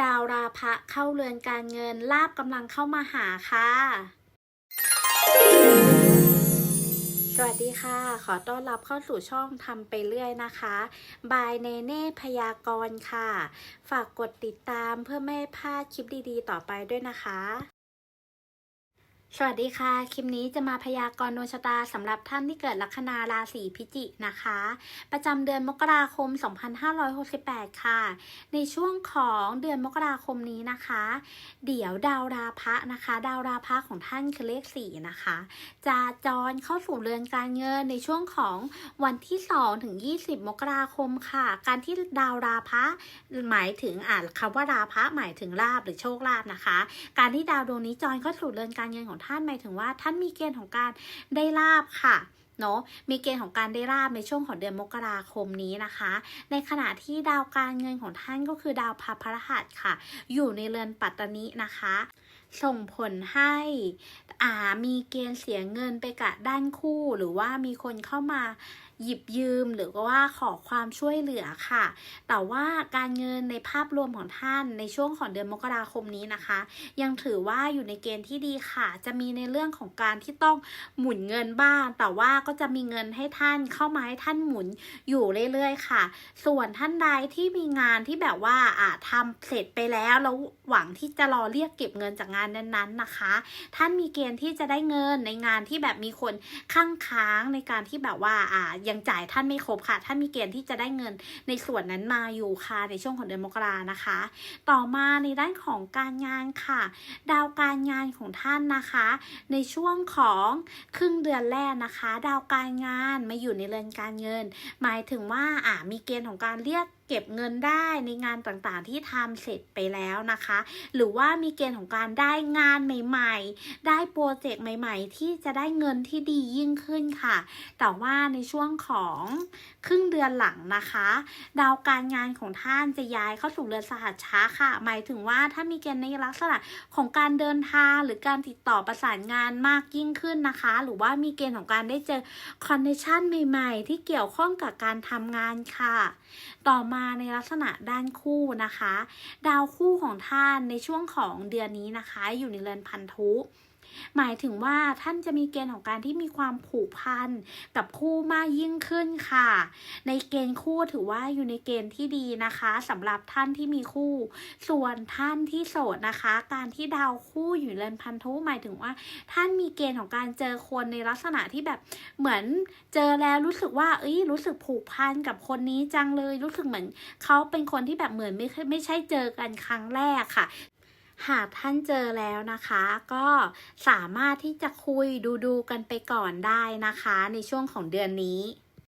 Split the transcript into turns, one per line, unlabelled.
ดาวราพะเข้าเรือนการเงินลาบกำลังเข้ามาหาค่ะ สวัสดีค่ะ ขอต้อนรับเข้าสู่ช่องทำไปเรื่อยนะคะ บายเนเน่พยากรณ์ค่ะ ฝากกดติดตามเพื่อไม่ให้พลาดคลิปดีๆ ต่อไปด้วยนะคะ สวัสดีค่ะ คลิปนี้จะมาพยากรณ์ดวงชะตาสำหรับท่านที่เกิดลัคนาราศีพิจิกนะคะ ประจำเดือนมกราคม 2568 ค่ะ ในช่วงของเดือนมกราคมนี้นะคะ เดี๋ยวดาวราพะนะคะ ดาวราพะของท่านคือเลข 4 นะคะ จะจรเข้าสู่เรือนการเงินในช่วงของวันที่ 2 ถึง 20 มกราคมค่ะ การที่ดาวราพะหมายถึงอ่านคำว่าราพะหมายถึงลาบหรือโชคลาภนะคะ การที่ดาวดวงนี้จรเข้าสู่เรือนการเงินของท่านหมายถึงว่าท่านมีเกณฑ์ของการได้ลาบค่ะเนาะมีเกณฑ์ของการได้ลาบในช่วงของเดือนมกราคมนี้นะคะ ในขณะที่ดาวการเงินของท่านก็คือดาวพะพรหัสค่ะ อยู่ในเรือนปัตตนินะคะ ส่งผลให้อ่ามีเกณฑ์เสียเงินไปกับด้านคู่ หรือว่ามีคนเข้ามา หยิบยืมหรือว่าขอความช่วยเหลือค่ะ แต่ว่าการเงินในภาพรวมของท่านในช่วงของเดือนมกราคมนี้นะคะ ยังถือว่าอยู่ในเกณฑ์ที่ดีค่ะ จะมีในเรื่องของการที่ต้องหมุนเงินบ้าง แต่ว่าก็จะมีเงินให้ท่านเข้ามาให้ท่านหมุนอยู่เรื่อยๆค่ะ ส่วนท่านใดที่มีงานที่แบบว่าอ่าทำเสร็จไปแล้วแล้วหวังที่จะรอเรียกเก็บเงินจากงานนั้นๆนะคะ ท่านมีเกณฑ์ที่จะได้เงินในงานที่แบบมีคนข้างค้างในการที่แบบว่าอ่ายังจ่ายท่านไม่ครบค่ะ ท่านมีเกณฑ์ที่จะได้เงินในส่วนนั้นมาอยู่ค่ะในช่วงของเดือนมกรานะคะ ต่อมาในด้านของการงานค่ะ ดาวการงานของท่านนะคะ ในช่วงของครึ่งเดือนแรกนะคะ ดาวการงานมาอยู่ในเรือนการเงิน หมายถึงว่าอ่ามีเกณฑ์ของการเรียก เก็บเงินได้ในงานต่างๆ ที่ทำเสร็จไปแล้วนะคะ หรือว่ามีเกณฑ์ของการได้งานใหม่ๆ ได้โปรเจกต์ใหม่ๆ ที่จะได้เงินที่ดียิ่งขึ้นค่ะ แต่ว่าในช่วงของครึ่ง เดือนหลังนะคะ ดาวการงานของท่านจะย้ายเข้าสู่เรือนสหัชชะค่ะ หมายถึงว่าถ้ามีเกณฑ์ในลักษณะของการเดินทางหรือการติดต่อประสานงานมากยิ่งขึ้นนะคะ หรือว่ามีเกณฑ์ของการได้เจอคอนเนคชั่นใหม่ ๆ ที่เกี่ยวข้องกับการทำงานค่ะ ต่อมาในลักษณะด้านคู่นะคะ ดาวคู่ของท่านในช่วงของเดือนนี้นะคะ อยู่ในเรือนพันธุ หมายถึงว่าท่านจะมีเกณฑ์ของการที่มีความผูกพันกับคู่มากยิ่งขึ้นค่ะ ในเกณฑ์คู่ถือว่าอยู่ในเกณฑ์ที่ดีนะคะสำหรับท่านที่มีคู่ ส่วนท่านที่โสดนะคะ การที่ดาวคู่อยู่เรือนพันธุหมายถึงว่า ท่านมีเกณฑ์ของการเจอคนในลักษณะที่แบบเหมือนเจอแล้วรู้สึกว่า เอ้ยรู้สึกผูกพันกับคนนี้จังเลย รู้สึกเหมือนเขาเป็นคนที่แบบเหมือนไม่ไม่ใช่เจอกันครั้งแรกค่ะ หากท่านเจอแล้วนะคะ ก็สามารถที่จะคุยดูดูกันไปก่อนได้นะคะ ในช่วงของเดือนนี้